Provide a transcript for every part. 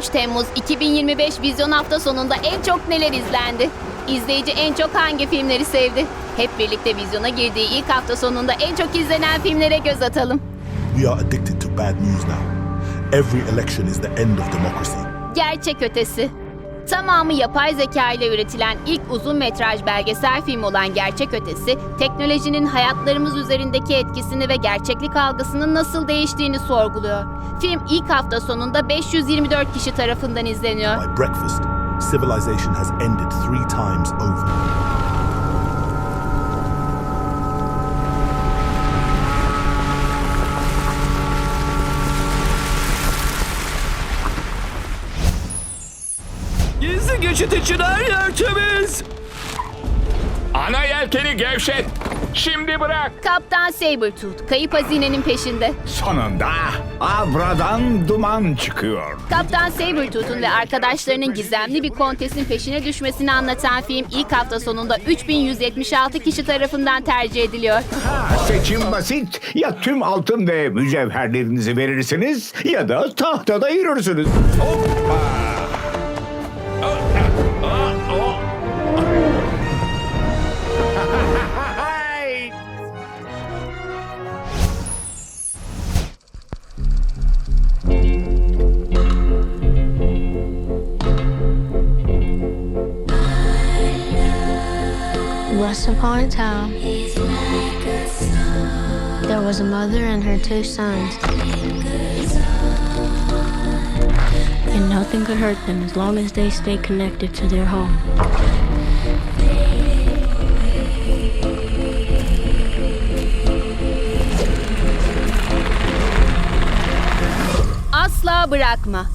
Temmuz 2025 vizyon hafta sonunda en çok neler izlendi? İzleyici en çok hangi filmleri sevdi? Hep birlikte vizyona girdiği ilk hafta sonunda en çok izlenen filmlere göz atalım. We are addicted to bad news now. Every election is the end of democracy. Gerçek Ötesi. Tamamı yapay zeka ile üretilen ilk uzun metraj belgesel film olan Gerçek Ötesi, teknolojinin hayatlarımız üzerindeki etkisini ve gerçeklik algısının nasıl değiştiğini sorguluyor. Film ilk hafta sonunda 524 kişi tarafından izleniyor. By breakfast, civilization has ended three times over. Gizli geçit için her yer temiz. Ana yelkeni gevşet. Şimdi bırak. Kaptan Sabretooth, kayıp hazinenin peşinde. Sonunda Abra'dan duman çıkıyor. Kaptan Sabretooth'un ve arkadaşlarının gizemli bir kontesin peşine düşmesini anlatan film ilk hafta sonunda 3176 kişi tarafından tercih ediliyor. Seçim basit. Ya tüm altın ve mücevherlerinizi verirsiniz ya da tahtada yürürsünüz. Once upon a time, there was a mother and her two sons. And nothing could hurt them as long as they stayed connected to their home. Asla bırakma.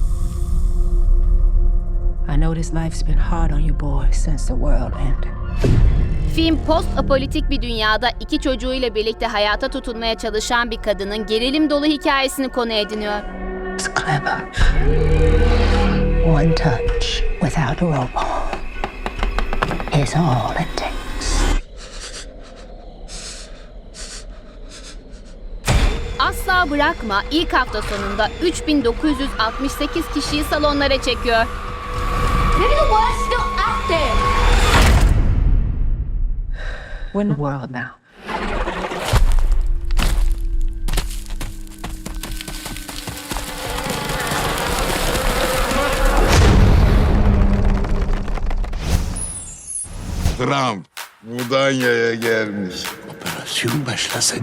I know this life's been hard on you boys since the world ended. Film post apolitik bir dünyada iki çocuğuyla birlikte hayata tutunmaya çalışan bir kadının gerilim dolu hikayesini konu ediniyor. It's clever. One touch without a robot is all it takes. Asla bırakma ilk hafta sonunda 3968 kişiyi salonlara çekiyor. We're in the world now. Trump Mudanya'ya gelmiş. Operasyon başlasın.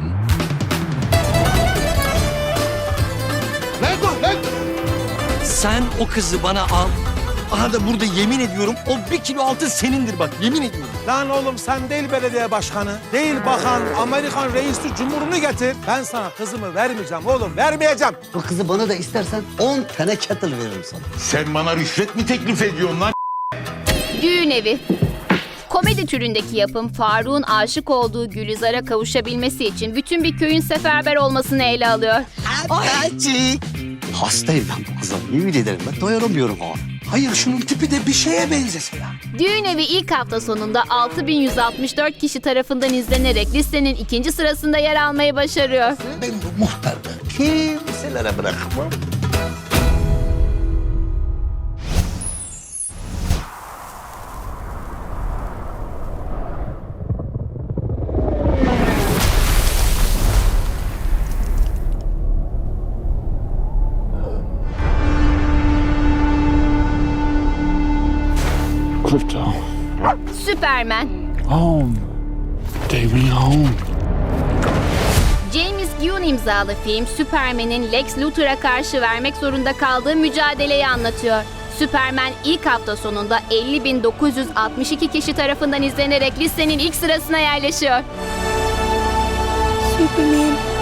Dur lan! Sen o kızı bana al. Aha da burada yemin ediyorum o bir kilo altın senindir bak yemin ediyorum. Lan oğlum sen değil belediye başkanı, değil bakan, Amerikan reisi cumhurunu getir. Ben sana kızımı vermeyeceğim oğlum, vermeyeceğim. Bu kızı bana da istersen 10 tane kettle veririm sana. Sen bana rüşvet mi teklif ediyorsun lan? Düğün evi. Komedi türündeki yapım Faruk'un aşık olduğu Gülizar'a kavuşabilmesi için bütün bir köyün seferber olmasını ele alıyor. Hacı. Hastayım ben bu kıza. Yemin ederim ben doyaramıyorum ha. Hayır şunun tipi de bir şeye benzese ya. Düğün evi ilk hafta sonunda 6164 kişi tarafından izlenerek listenin ikinci sırasında yer almayı başarıyor. Ben bu muhtarda kimselere bırakmam. Krypto. Superman. Home. Take me home. James Gunn imzalı film Superman'in Lex Luthor'a karşı vermek zorunda kaldığı mücadeleyi anlatıyor. Superman ilk hafta sonunda 50.962 kişi tarafından izlenerek listenin ilk sırasına yerleşiyor. Superman